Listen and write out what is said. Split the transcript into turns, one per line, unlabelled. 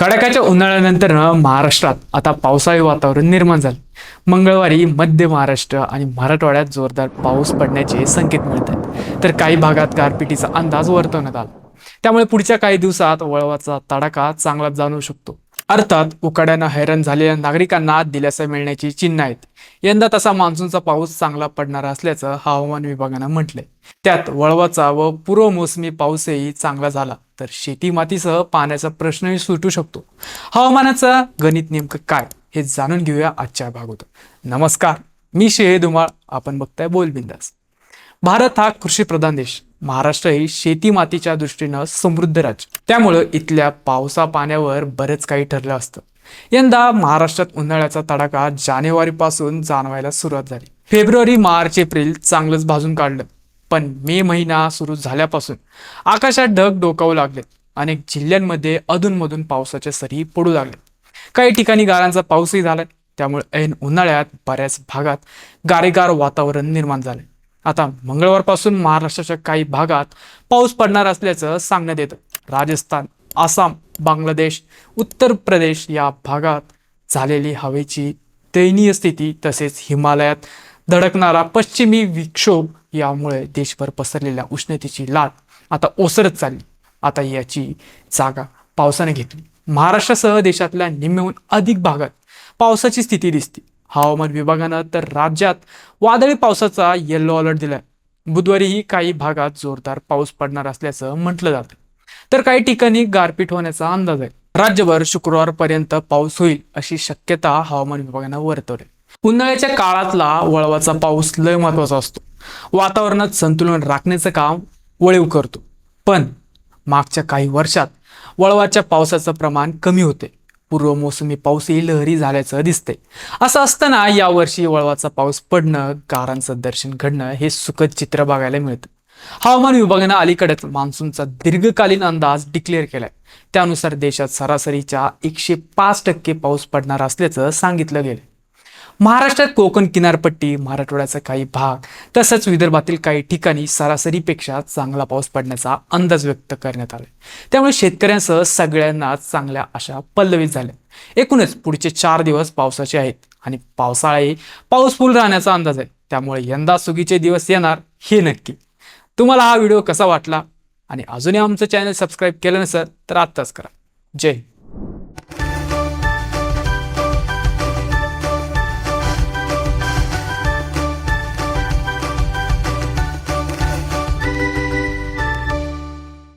कडाक्याच्या उन्हाळ्यानंतर महाराष्ट्रात आता पावसाळी वातावरण निर्माण झालं. मंगळवारी मध्य महाराष्ट्र आणि मराठवाड्यात जोरदार पाऊस पडण्याचे संकेत मिळत आहेत. तर काही भागात गारपिटीचा अंदाज वर्तवण्यात आला. त्यामुळे पुढच्या काही दिवसात वळवाचा तडाखा चांगलाच जाणवू शकतो. अर्थात उकाड्यानं हैराण झालेल्या नागरिकांना दिलासा मिळण्याची चिन्ह आहेत. यंदा तसा मान्सूनचा पाऊस चांगला पडणार असल्याचं हवामान विभागानं म्हटलंय. त्यात वळवाचा व पूर्व मोसमी पाऊसही चांगला झाला तर शेती मातीसह पाण्याचा प्रश्नही सुटू शकतो. हवामानाचं गणित नेमकं काय हे जाणून घेऊया आजच्या भागात नमस्कार मी शेहे धुमाळ आपण बघताय बोलबिंदास. भारत हा कृषीप्रधान देश. महाराष्ट्र हे शेती मातीच्या दृष्टीनं समृद्ध राज्य. त्यामुळं इथल्या पावसा पाण्यावर बरंच काही ठरलं असतं. यंदा महाराष्ट्रात उन्हाळ्याचा तडाखा जानेवारीपासून जाणवायला सुरुवात झाली. फेब्रुवारी मार्च एप्रिल चांगलंच भाजून काढलं. पण मे महिना सुरू झाल्यापासून आकाशात ढग डोकावू लागले अनेक जिल्ह्यांमध्ये अधूनमधून पावसाच्या सरी पडू लागले काही ठिकाणी गारांचा पाऊसही झाला त्यामुळे ऐन उन्हाळ्यात बऱ्याच भागात गारेगार वातावरण निर्माण झालंय. आता मंगळवारपासून महाराष्ट्राच्या काही भागात पाऊस पडणार असल्याचं सांगण्यात येतं. राजस्थान आसाम बांगलादेश उत्तर प्रदेश या भागात झालेली हवेची दयनीय स्थिती तसेच हिमालयात धडकणारा पश्चिमी विक्षोभ यामुळे देशभर पसरलेल्या उष्णतेची लाट आता ओसरत चालली. आता याची जागा पावसाने घेतली. महाराष्ट्रासह देशातल्या निम्म्याहून अधिक भागात पावसाची स्थिती दिसते. हवामान विभागानं तर राज्यात वादळी पावसाचा येल्लो अलर्ट दिलाय. बुधवारीही काही भागात जोरदार पाऊस पडणार असल्याचं म्हटलं जातं तर काही ठिकाणी गारपीट होण्याचा अंदाज आहे. राज्यभर शुक्रवारपर्यंत पाऊस होईल अशी शक्यता हवामान विभागानं वर्तवली. उन्हाळ्याच्या काळातला वळवाचा पाऊस लय महत्त्वाचा असतो. वातावरणात संतुलन राखण्याचं काम वळीव करतो. पण मागच्या काही वर्षात वळवाच्या पावसाचं प्रमाण कमी होते. पूर्व मोसमी पाऊसही लहरी झाल्याचं दिसतंय. असं असताना यावर्षी वळवाचा पाऊस पडणं गारांचं दर्शन घडणं हे सुखद चित्र बघायला मिळतं. हवामान विभागानं अलीकडेच मान्सूनचा दीर्घकालीन अंदाज डिक्लेअर केलाय. त्यानुसार देशात सरासरीच्या एकशे पाच टक्के पाऊस पडणार असल्याचं सांगितलं गेलं महाराष्ट्रात कोकण किनारपट्टी मराठवाड्याचा काही भाग तसंच विदर्भातील काही ठिकाणी सरासरीपेक्षा चांगला पाऊस पडण्याचा अंदाज व्यक्त करण्यात आला त्यामुळे शेतकऱ्यांसह सगळ्यांना चांगल्या अशा पल्लवित झाल्या. एकूणच पुढचे चार दिवस पावसाचे आहेत आणि पावसाळाही पाऊसफुल राहण्याचा अंदाज आहे. त्यामुळे यंदा सुगीचे दिवस येणार हे नक्की. तुम्हाला हा व्हिडिओ कसा वाटला? आणि अजूनही आमचं चॅनल सबस्क्राईब केलं नसेल तर आत्ताच करा. जय हिंद.